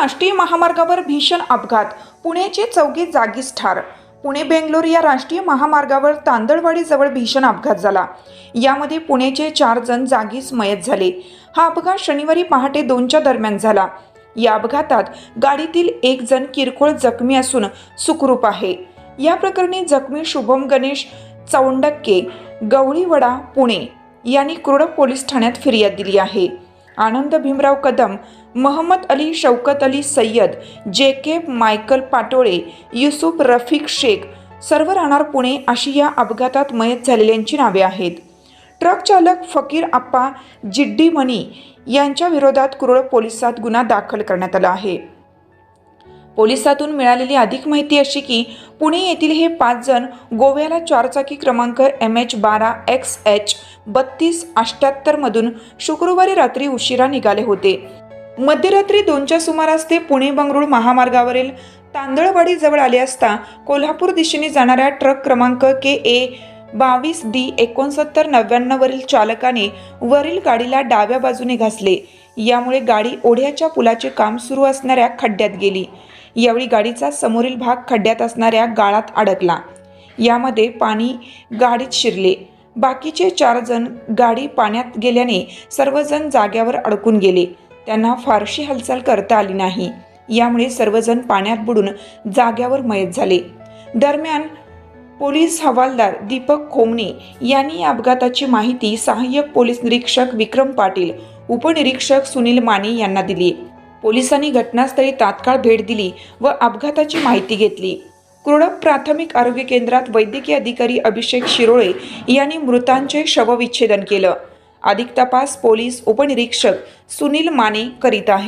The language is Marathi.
राष्ट्रीय महामार्गावर भीषण अपघात. पुण्याचे चौघे जागीच ठार. पुणे बेंगलोर या राष्ट्रीय महामार्गावर तांदळवाडीजवळ भीषण अपघात झाला. यामध्ये पुण्याचे चार जण जागीच मयत झाले. हा अपघात शनिवारी पहाटे दोनच्या दरम्यान झाला. या अपघातात गाडीतील एक जण किरकोळ जखमी असून सुखरूप आहे. या प्रकरणी जखमी शुभम गणेश चौंडक्के गवळीवडा पुणे यांनी कुरडप पोलीस ठाण्यात फिर्याद दिली आहे. आनंद Bhimrao Kadam Mohammed Ali Shaukat Ali Sayyad J K Michael Patole Yusuf Rafiq Shaikh सर्व राहणार पुणे अशी या अपघातात मयत झालेल्यांची नावे आहेत. ट्रक चालक फकीर आप्पा जिड्डी मनी यांच्या विरोधात कुरळ पोलिसात गुन्हा दाखल करण्यात आला आहे. पोलिसातून मिळालेली अधिक माहिती अशी की पुणे येथील हे पाच जण गोव्याला चारचाकी क्रमांक एम एच बारा एक्स एच बत्तीस अठ्ठ्याहत्तरमधून शुक्रवारी रात्री उशिरा निघाले होते. मध्यरात्री दोनच्या सुमारास ते पुणे बंगळूर महामार्गावरील तांदळवाडी जवळ आले असता कोल्हापूर दिशेने जाणाऱ्या ट्रक क्रमांक के ए बावीस डी एकोणसत्तर नव्याण्णववरील चालकाने वरील गाडीला डाव्या बाजूने घासले. यामुळे गाडी ओढ्याच्या पुलाचे काम सुरू असणाऱ्या खड्ड्यात गेली. यावेळी गाडीचा समोरील भाग खड्ड्यात असणाऱ्या गाळात अडकला. यामध्ये पाणी गाडीत शिरले. बाकीचे चार जण गाडी पाण्यात गेल्याने सर्वजण जाग्यावर अडकून गेले. त्यांना फारशी हालचाल करता आली नाही. यामुळे सर्वजण पाण्यात बुडून जाग्यावर मयत झाले. दरम्यान पोलीस हवालदार दीपक खोमणे यांनी या अपघाताची माहिती सहाय्यक पोलीस निरीक्षक विक्रम पाटील उपनिरीक्षक सुनील माने यांना दिली. पोलिसांनी घटनास्थळी तात्काळ भेट दिली व अपघाताची माहिती घेतली. कुरडप प्राथमिक आरोग्य केंद्रात वैद्यकीय अधिकारी अभिषेक शिरोळे यांनी मृतांचे शवविच्छेदन केलं. अधिक तपास पोलीस उपनिरीक्षक सुनील माने करीत आहेत.